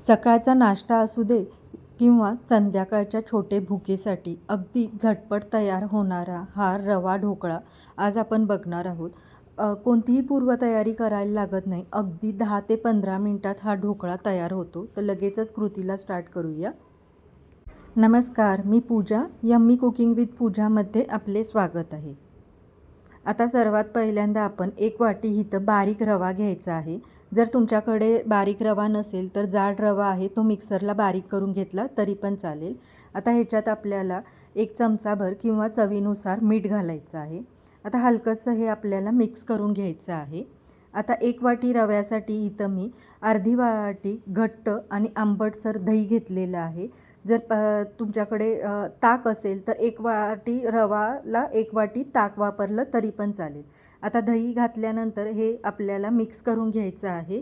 सकाळचा नाश्ता असू दे किंवा संध्याकाळच्या छोटे भुकेसाठी अगदी झटपट तयार होणारा हा रवा ढोकळा आज आपण बघणार आहोत. कोणतीही पूर्वतयारी करायला लागत नाही. अगदी दहा ते पंधरा मिनटात हा ढोकळा तयार होतो. तर लगेचच कृतीला स्टार्ट करूया. नमस्कार मी पूजा. यम्मी कुकिंग विथ पूजामध्ये आपले स्वागत आहे. आता सर्वात पहिल्यांदा आपण एक वाटी इथं बारीक रवा घ्यायचा आहे. जर तुमच्याकडे बारीक रवा नसेल तर जाड रवा आहे तो मिक्सरला बारीक करून घेतला तरी पण चालेल. आता ह्याच्यात आपल्याला एक चमचाभर किंवा चवीनुसार मीठ घालायचं आहे. आता हलकंसं हे आपल्याला मिक्स करून घ्यायचं आहे. आता एक वाटी रव्यासाठी इथं मी अर्धी वाटी घट्ट आणि आंबटसर दही घेतलेलं आहे. जर प तुमच्याकडे ताक असेल तर एक वाटी रवाला एक वाटी ताक वापरलं तरी पण चालेल. आता दही घातल्यानंतर हे आपल्याला मिक्स करून घ्यायचं आहे.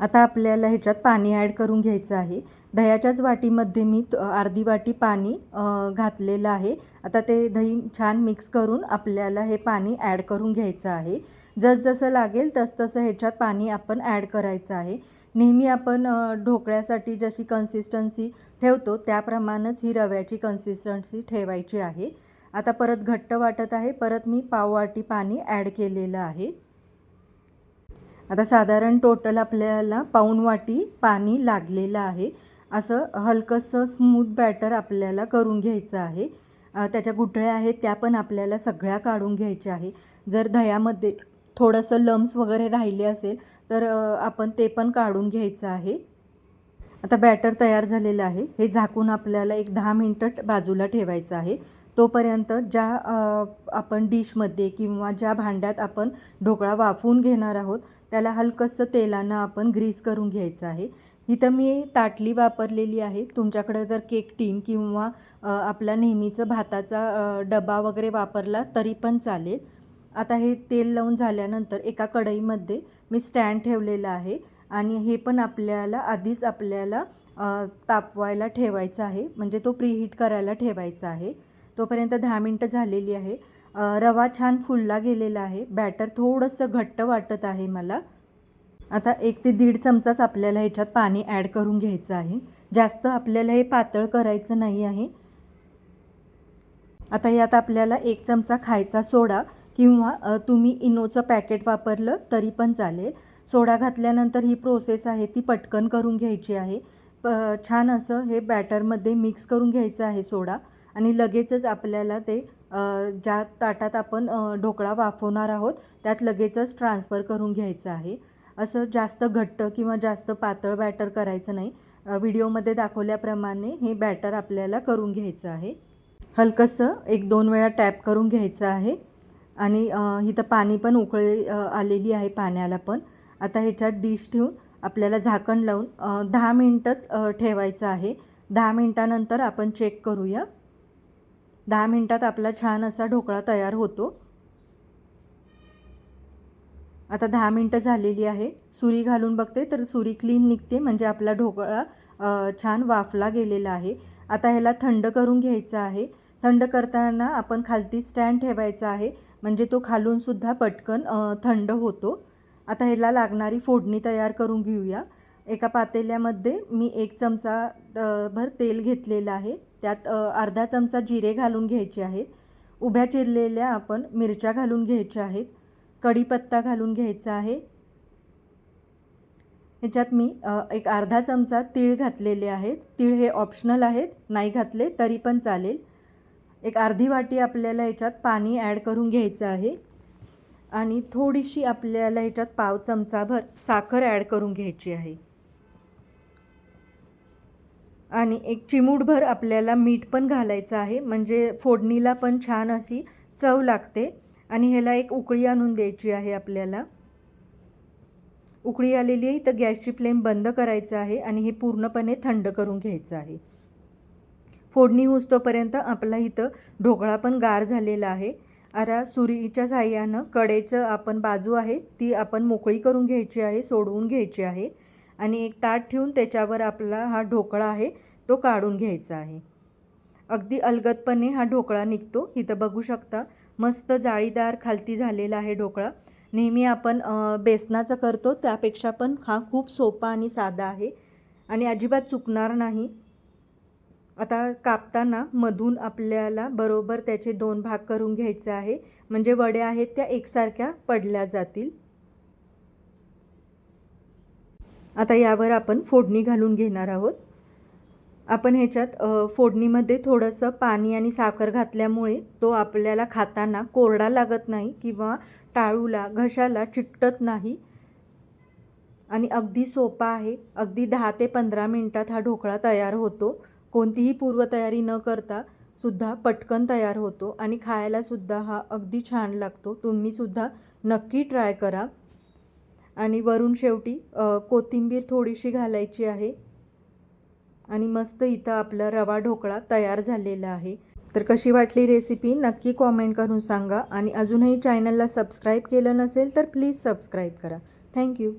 आता आपल्याला ह्याच्यात पाणी ॲड करून घ्यायचं आहे. दह्याच्याच वाटीमध्ये मी अर्धी वाटी पाणी घातलेलं आहे. आता ते दही छान मिक्स करून आपल्याला हे पाणी ॲड करून घ्यायचं आहे. जसजसं लागेल तसतसं ह्याच्यात पाणी आपण ॲड करायचं आहे. नेहमी आपण ढोकळ्यासाठी जशी कन्सिस्टन्सी ठेवतो त्याप्रमाणेच ही रव्याची कन्सिस्टन्सी ठेवायची आहे. आता परत घट्ट वाटत आहे. परत मी पाववाटी पाणी ॲड केलेलं आहे. आता साधारण टोटल आपल्याला पाऊण वाटी पाणी लागलेलं आहे. असं हलकंसं स्मूथ बॅटर आपल्याला करून घ्यायचं आहे. त्याच्या गुठळ्या आहेत त्या पण आपल्याला सगळ्या काढून घ्यायच्या आहे. जर दह्यामध्ये थोडंसं लम्स वगैरे राहिले असेल तर आपण ते पण काढून घ्यायचं आहे. आता बॅटर तयार झालेलं आहे. हे झाकून आपल्याला एक दहा मिनटं बाजूला ठेवायचं आहे. तोपर्यंत ज्या आपण डिशमध्ये किंवा ज्या भांड्यात आपण ढोकळा वाफवून घेणार आहोत त्याला हलकंसं तेलानं आपण ग्रीस करून घ्यायचं आहे. इथं मी ताटली वापरलेली आहे. तुमच्याकडं जर केक टीन किंवा आपला नेहमीचं भाताचा डबा वगैरे वापरला तरी पण चालेल. आता हे तेल लावून झाल्यानंतर एका कढईमध्ये मी स्टँड ठेवलेलं आहे आणि हे पण आपल्याला आधीच आपल्याला तापवायला ठेवायचं आहे. म्हणजे तो प्रीहीट करायला ठेवायचा आहे. तोपर्यंत दहा मिनटं झालेली आहे. रवा छान फुलला गेलेला आहे. बॅटर थोडंसं घट्ट वाटत आहे मला. आता एक ते दीड चमचाच आपल्याला ह्याच्यात पाणी ॲड करून घ्यायचं आहे. जास्त आपल्याला हे पातळ करायचं नाही आहे. आता यात आपल्याला एक चमचा खायचा सोडा किंवा तुम्ही इनोचं पॅकेट वापरलं तरी पण चालेल. सोडा घातल्यानंतर ही प्रोसेस आहे ती पटकन करून घ्यायची आहे. प छान असं हे बॅटरमध्ये मिक्स करून घ्यायचं आहे सोडा. आणि लगेचच आपल्याला ते ज्या ताटात आपण ढोकळा वाफवणार आहोत त्यात लगेचच ट्रान्सफर करून घ्यायचं आहे. असं जास्त घट्ट किंवा जास्त पातळ बॅटर करायचं नाही. व्हिडिओमध्ये दाखवल्याप्रमाणे हे बॅटर आपल्याला करून घ्यायचं आहे. हलकंसं एक दोन वेळा टॅप करून घ्यायचं आहे. आणि इथं पाणी पण उकळे आलेली आहे पाण्याला पण. आता ह्याच्यात डिश ठेवून आपल्याला झाकण लावून दहा मिनटंच ठेवायचं आहे. दहा मिनटानंतर आपण चेक करूया. दहा मिनटात आपला छान असा ढोकळा तयार होतो. आता दहा मिनटं झालेली आहे. सुरी घालून बघते तर सुरी क्लीन निघते म्हणजे आपला ढोकळा छान वाफला गेलेला आहे. आता ह्याला थंड करून घ्यायचं आहे. थंड करताना आपण खालती स्टँड ठेवायचा आहे. म्हणजे तो खालूनसुद्धा पटकन थंड होतो. आता ह्याला लागणारी फोडणी तयार करून घेऊया. एका पातेल्यामध्ये मी एक चमचा भर तेल घेतलेलं आहे. त्यात अर्धा चमचा जिरे घालून घ्यायचे आहेत. उभ्या चिरलेल्या आपण मिरच्या घालून घ्यायच्या आहेत. कढीपत्ता घालून घ्यायचा आहे. ह्याच्यात मी एक अर्धा चमचा तीळ घातलेले आहेत. तीळ हे ऑप्शनल आहेत. नाही घातले तरी पण चालेल. एक अर्धी वाटी आपल्याला ह्याच्यात पाणी ॲड करून घ्यायचं आहे. आणि थोडीशी आपल्याला ह्याच्यात पाव चमचाभर साखर ॲड करून घ्यायची आहे. आणि एक चिमूटभर आपल्याला मीठ पण घालायचं आहे. म्हणजे फोडणीला पण छान अशी चव लागते. आणि ह्याला एक उकळी आणून द्यायची आहे आपल्याला. उकळी आलेली आहे तर गॅसची फ्लेम बंद करायचं आहे आणि हे पूर्णपणे थंड करून घ्यायचं आहे. फोडणी होस्तोपर्यंत आपला इथं ढोकळा पण गार झालेला आहे. आता सुरीच्या साह्यानं कडेचं आपण बाजू आहे ती आपण मोकळी करून घ्यायची आहे सोडवून घ्यायची आहे. आणि एक ताट ठेवून त्याच्यावर आपला हा ढोकळा आहे तो काढून घ्यायचा आहे. अगदी अलगदपणे हा ढोकळा निघतो. इथं बघू शकता मस्त जाळीदार खालती झालेला आहे ढोकळा. नेहमी आपण बेसनाचं बेसनाचा करतो त्यापेक्षा पण हा खूप सोपा आणि साधा आहे. आणि अजिबात चुकणार नाही. आता कापताना मधून आपल्याला बरोबर त्याचे दोन भाग करून घ्यायचे आहे. म्हणजे वड्या आहेत त्या एकसारख्या पडल्या जातील. आता यावर आपण फोडणी घालून घेणार आहोत. आपण ह्याच्यात फोडणीमध्ये थोडंसं पाणी आणि साखर घातल्यामुळे तो आपल्याला खाताना कोरडा लागत नाही किंवा टाळूला घशाला चिकटत नाही. आणि अगदी सोपा आहे. अगदी दहा ते पंधरा मिनटात हा ढोकळा तयार होतो. कोणतीही पूर्वतयारी न करता सुद्धा पटकन तयार होतो आणि खायलासुद्धा हा अगदी छान लागतो. तुम्हीसुद्धा नक्की ट्राय करा. आणि वरून शेवटी कोथिंबीर थोडीशी घालायची आहे. आणि मस्त इथं आपला रवा ढोकळा तयार झालेला आहे. तर कशी वाटली रेसिपी नक्की कॉमेंट करून सांगा. आणि अजूनही चॅनलला सबस्क्राईब केलं नसेल तर प्लीज सबस्क्राईब करा. थँक्यू.